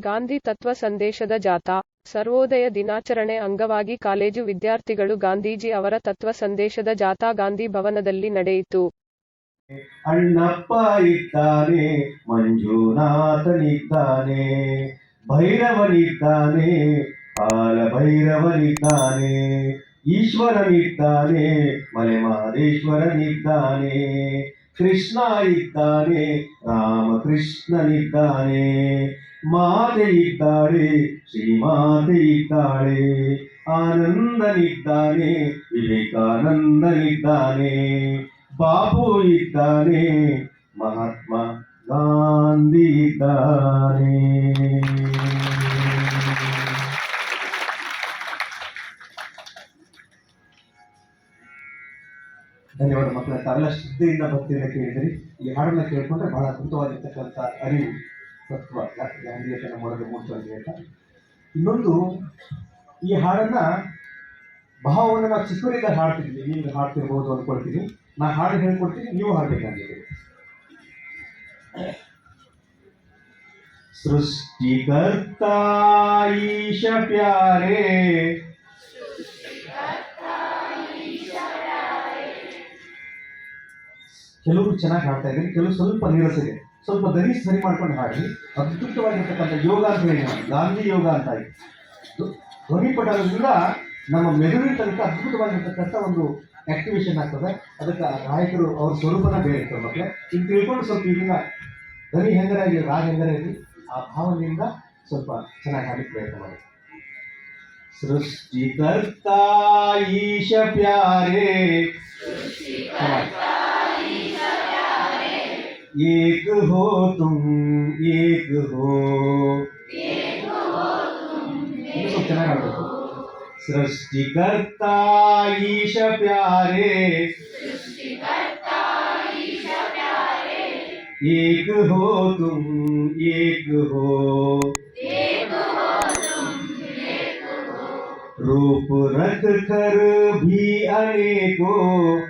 ಗಾಂಧಿ ತತ್ವ ಸಂದೇಶದ ಜಾಥಾ, ಸರ್ವೋದಯ ದಿನಾಚರಣೆ ಅಂಗವಾಗಿ ಕಾಲೇಜು ವಿದ್ಯಾರ್ಥಿಗಳು ಗಾಂಧೀಜಿ ಅವರ ತತ್ವ ಸಂದೇಶದ ಜಾಥಾ ಗಾಂಧಿ ಭವನದಲ್ಲಿ ನಡೆಯಿತು. ಅಣ್ಣಪ್ಪ ಇದ್ದಾನೆ, ಮಂಜುನಾಥನಿದ್ದಾನೆ, ಭೈರವನಿದ್ದಾನೆ ಕಾಲ ಭೈರವನಿದ್ದಾನೆ ಈಶ್ವರನಿದ್ದಾನೆ ಮಲೆಮಹದೇಶ್ವರನಿದ್ದಾನೆ ಕೃಷ್ಣ ಇದ್ದಾನೆ, ರಾಮಕೃಷ್ಣನಿದ್ದಾನೆ ಮಾತೆ ಇದ್ದಾಳೆ ಶ್ರೀಮಾತೆ ಇದ್ದಾಳೆ ಆನಂದನಿದ್ದಾನೆ, ವಿವೇಕಾನಂದನಿದ್ದಾನೆ. ಬಾಪು ಇದ್ದಾನೆ, ಮಹಾತ್ಮ ಗಾಂಧಿ ಇದ್ದಾನೆ. ಧನ್ಯವಾದ ಮಕ್ಕಳ, ತಾವೆಲ್ಲ ಶ್ರದ್ಧೆಯಿಂದ ಭಕ್ತಿಯಿಂದ ಕೇಳಿದ್ರಿ. ಈ ಹಾಡನ್ನ ಕೇಳ್ಕೊಂಡ್ರೆ ಬಹಳ ಅದ್ಭುತವಾಗಿರ್ತಕ್ಕಂಥ ಅರಿವು. ತತ್ವ ಗಾಂಧಿಯತನ ಮಾಡೋದು ಮೂಡಿಸೋದು ಅಂತ. ಇನ್ನೊಂದು, ಈ ಹಾಡನ್ನ ಭಾವವನ್ನು ನಾವು ಚಿಕ್ಕವರಿಂದ ಹಾಡ್ತಿದ್ವಿ. ನೀವು ಹಾಡ್ತಿರ್ಬೋದು ಅಂದ್ಕೊಳ್ತೀನಿ. ನಾ ಹಾಡು ಹೇಳ್ಕೊಡ್ತೀನಿ, ನೀವು ಹಾಡ್ಬೇಕಾಗಿದೆ ಸೃಷ್ಟಿಕರ್ತ ಈಶ ಪ್ಯಾರೆ. ಕೆಲವರು ಚೆನ್ನಾಗಿ ಹಾಡ್ತಾ ಇದ್ದಾರೆ ಕೆಲವು ಸ್ವಲ್ಪ ನೀರಸಿದೆ. ಸ್ವಲ್ಪ ಧರಿ ಸರಿ ಮಾಡ್ಕೊಂಡು ಹಾಡಿ. ಅದ್ಭುತವಾಗಿರ್ತಕ್ಕಂಥ ಯೋಗ ಅಂತ ಹೇಳಿ ಗಾಂಧಿ ಯೋಗ ಅಂತ ಇದೆ ಧ್ವ- ಧ್ವನಿ ಪಟದಿಂದ ನಮ್ಮ ಮೆದುಳಿನ ತನಕ ಅದ್ಭುತವಾಗಿರ್ತಕ್ಕಂಥ ಒಂದು ಆಕ್ಟಿವೇಶನ್ ಆಗ್ತದೆ. ಅದಕ್ಕೆ ಗಾಯಕರು ಅವ್ರ ಸ್ವರೂಪನ ಬೇರೆ ಮಕ್ಕಳೇ. ಇದು ತಿಳ್ಕೊಂಡು ಸ್ವಲ್ಪ ಇದನ್ನ ಧ್ವನಿ ಹೆಂಗರ ಇರಲಿ ರಾಗ ಹೆಂಗರ ಇರಲಿ ಆ ಭಾವನೆಯಿಂದ ಸ್ವಲ್ಪ ಚೆನ್ನಾಗಿ ಹಾಡಲಿಕ್ಕೆ ಪ್ರಯತ್ನ ಮಾಡಿ. ಸೃಷ್ಟಿಕರ್ತ ಈಶ ಪ್ಯಾರೆ. एक हो तुम एक हो। सृष्टिकर्ता ईश प्यारे। एक हो तुम एक हो। रूप रख कर भी अनेकों।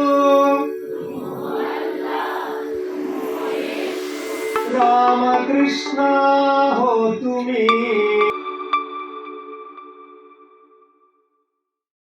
কৃষ্ণ হো তুমি।